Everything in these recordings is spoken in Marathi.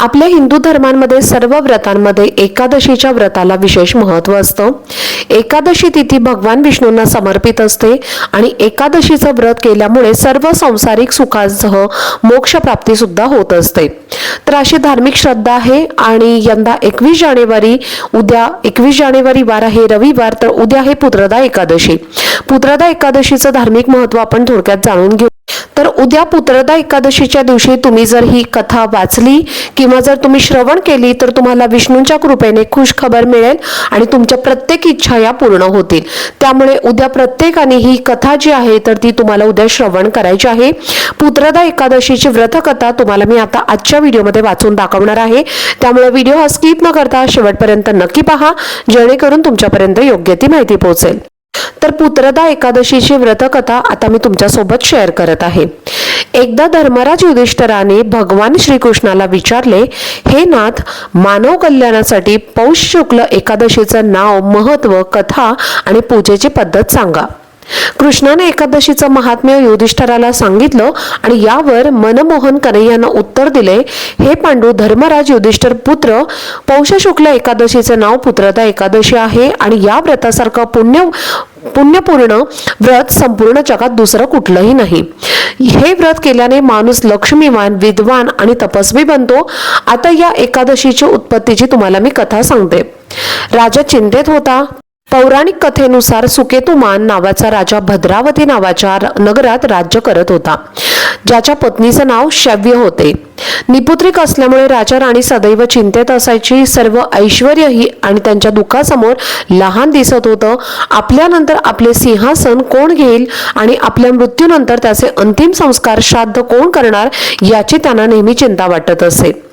आपल्या हिंदू धर्मांमध्ये सर्व व्रतांमध्ये एकादशीच्या व्रताला विशेष महत्त्व असतं. एकादशी तिथी भगवान विष्णूंना समर्पित असते आणि एकादशीचं व्रत केल्यामुळे सर्व संसारिक सुखांसह मोक्षप्राप्ती सुद्धा होत असते. तर अशी धार्मिक श्रद्धा आहे आणि यंदा एकवीस जानेवारी उद्या एकवीस जानेवारी वार आहे रविवार तर उद्या आहे पुत्रदा एकादशी. पुत्रदा एकादशीचं धार्मिक महत्त्व आपण थोडक्यात जाणून घेऊ. तर उद्या पुत्रदा एकादशीच्या दिवशी तुम्ही जर ही कथा वाचली किंवा जर तुम्ही श्रवण केली तर तुम्हाला विष्णूंच्या कृपेने खुश खबर मिळेल आणि तुमच्या प्रत्येक इच्छा या पूर्ण होतील. त्यामुळे उद्या प्रत्येकाने ही कथा जी आहे तर ती तुम्हाला उद्या श्रवण करायची आहे. पुत्रदा एकादशीची व्रतकथा तुम्हाला मी आता आजच्या व्हिडिओमध्ये वाचून दाखवणार आहे. त्यामुळे व्हिडिओ हा स्किप न करता शेवटपर्यंत नक्की पहा जेणेकरून तुमच्यापर्यंत योग्य ती माहिती पोहोचेल. तर पुत्रदा एकादशीची व्रतकथा आता मी तुमच्यासोबत शेअर करत आहे. एकदा धर्मराज युधिष्ठराने भगवान श्रीकृष्णाला विचारले हे नाथ मानव कल्याणासाठी पौष शुक्ल एकादशीचं नाव महत्त्व कथा आणि पूजेची पद्धत सांगा. कृष्णाने एकादशीचं महात्म्य युधिष्ठराला सांगितलं आणि यावर मनमोहन कन्हैयानं उत्तर दिले हे पांडू धर्मराज युधिष्ठर पुत्र पौष शुक्ल एकादशीचं नाव पुत्रता एकादशी आहे आणि या व्रतासारखं पुण्य पुण्यपूर्ण व्रत संपूर्ण जगात दुसरं कुठलंही नाही. हे व्रत केल्याने माणूस लक्ष्मीवान विद्वान आणि तपस्वी बनतो. आता या एकादशीची उत्पत्तीची तुम्हाला मी कथा सांगते. राजा चिंतेत होता. पौराणिक कथेनुसार सुकेतुमान नावाचा राजा भद्रावती नावाच्या र- नगरात राज्य करत होता. ज्याच्या पत्नीचं नाव शव्य होते. निपुत्रिक असल्यामुळे राजा राणी सदैव चिंतेत असायची. सर्व ऐश्वर्यही आणि त्यांच्या दुःखासमोर लहान दिसत होतं. आपल्यानंतर आपले सिंहासन कोण घेईल आणि आपल्या मृत्यूनंतर त्याचे अंतिम संस्कार श्राद्ध कोण करणार याची त्यांना नेहमी चिंता वाटत असे.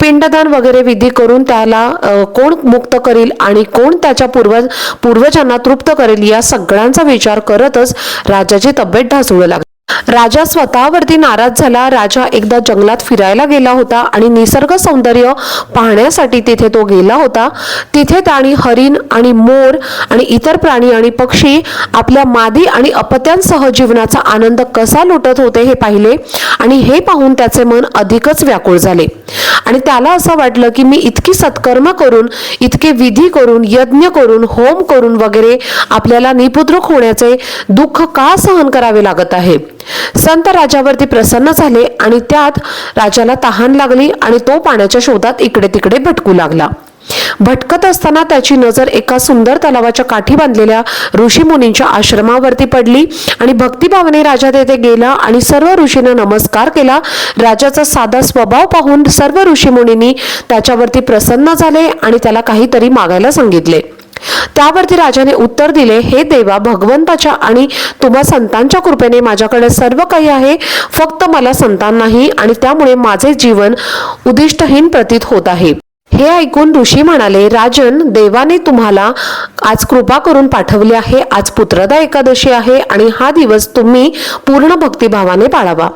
पिंडदान वगैरे विधी करून त्याला कोण मुक्त करील आणि कोण त्याच्या पूर्वज पूर्वजांना तृप्त करेल या सगळ्यांचा विचार करतच राजाची तब्येत ढासळू लागली. राजा स्वतःवरती नाराज झाला. राजा एकदा जंगलात फिरायला गेला होता आणि निसर्ग सौंदर्य पाहण्यासाठी तिथे तो गेला होता. तिथे त्याने हरिण आणि मोर आणि इतर प्राणी आणि पक्षी आपल्या मादी आणि अपत्यांसह जीवनाचा आनंद कसा लुटत होते हे पाहिले आणि हे पाहून त्याचे मन अधिकच व्याकुळ झाले. आणि त्याला असं वाटलं की मी इतकी सत्कर्म करून इतके विधी करून यज्ञ करून होम करून वगैरे आपल्याला निपुद्रक होण्याचे दुःख का सहन करावे लागत आहे? संत राजावरती प्रसन्न झाले आणि त्यात राजाला तहान लागली आणि तो पाण्याच्या शोधात इकडे तिकडे भटकू लागला. भटकत असताना त्याची नजर एका सुंदर तलावाच्या काठी बांधलेल्या ऋषीमुनींच्या आश्रमावरती पडली आणि भक्तिभावाने राजा तेथे गेला आणि सर्व ऋषींना नमस्कार केला. राजाचा साधा स्वभाव पाहून सर्व ऋषीमुनींनी त्याच्यावरती प्रसन्न झाले आणि त्याला काहीतरी मागायला सांगितले. त्यावरती राजाने उत्तर दिले हे देवा भगवंताच्या आणि तुम्हा संतांच्या कृपेने माझ्याकडे सर्व काही आहे. फक्त मला संतान नाही आणि त्यामुळे माझे जीवन उदिष्टहीन प्रतीत होत आहे. हे ऐकून ऋषी म्हणाले राजन देवाने तुम्हाला आज कृपा करून पाठवले आहे. आज पुत्रदा एकादशी आहे आणि हा दिवस तुम्ही पूर्ण भक्तिभावाने पाळावा.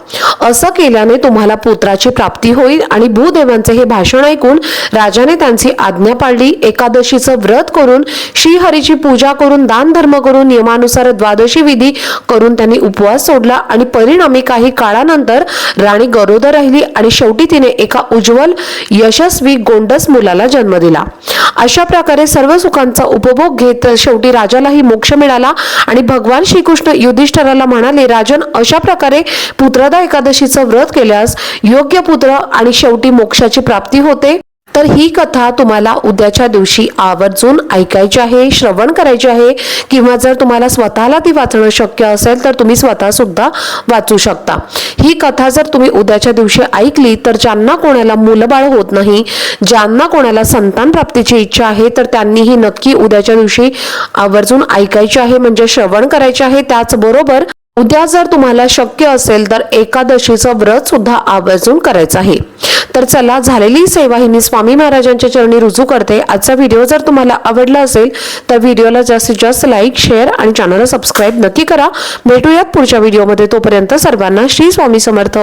असं केल्याने तुम्हाला पुत्राची प्राप्ती होईल आणि भूदेवांचे हे भाषण ऐकून राजाने त्यांची आज्ञा पाळली. एकादशीचं व्रत करून श्रीहरीची पूजा करून दानधर्म करून नियमानुसार द्वादशी विधी करून त्यांनी उपवास सोडला आणि परिणामी काही काळानंतर राणी गरोदर राहिली आणि शेवटी तिने एका उज्ज्वल यशस्वी गोंडस मुलाला जन्म दिला. अशा प्रकारे सर्व सुखांचा उपभोग घेत शेवटी राजालाही मोक्ष मिळाला आणि भगवान श्रीकृष्ण युधिष्ठराला म्हणाले राजन अशा प्रकारे पुत्रदा एकादशीचं व्रत केल्यास योग्य पुत्र आणि शेवटी मोक्षाची प्राप्ती होते. तर ही कथा तुम्हाला उद्याच्या दिवशी आवर्जून ऐकायची आहे श्रवण करायची आहे. किंवा जर तुम्हाला स्वतःला ती वाचणं शक्य असेल तर तुम्ही स्वतःसुद्धा वाचू शकता. ही कथा जर तुम्ही उद्याच्या दिवशी ऐकली तर ज्यांना कोणाला मुलबाळ होत नाही ज्यांना कोणाला संतान प्राप्तीची इच्छा आहे तर त्यांनीही नक्की उद्याच्या दिवशी आवर्जून ऐकायची आहे म्हणजे श्रवण करायचे आहे. त्याचबरोबर उद्या जर तुम्हाला शक्य असेल तर एकादशीचं व्रत सुद्धा आवर्जून करायचं आहे. तर चला झालेली सेवा ही मी स्वामी महाराजांच्या चरणी रुजू करते. आजचा व्हिडिओ जर तुम्हाला आवडला असेल तर व्हिडिओला जास्तीत जास्त लाईक शेअर आणि चॅनलला सबस्क्राईब नक्की करा. भेटूयात पुढच्या व्हिडिओमध्ये. तोपर्यंत सर्वांना श्री स्वामी समर्थ.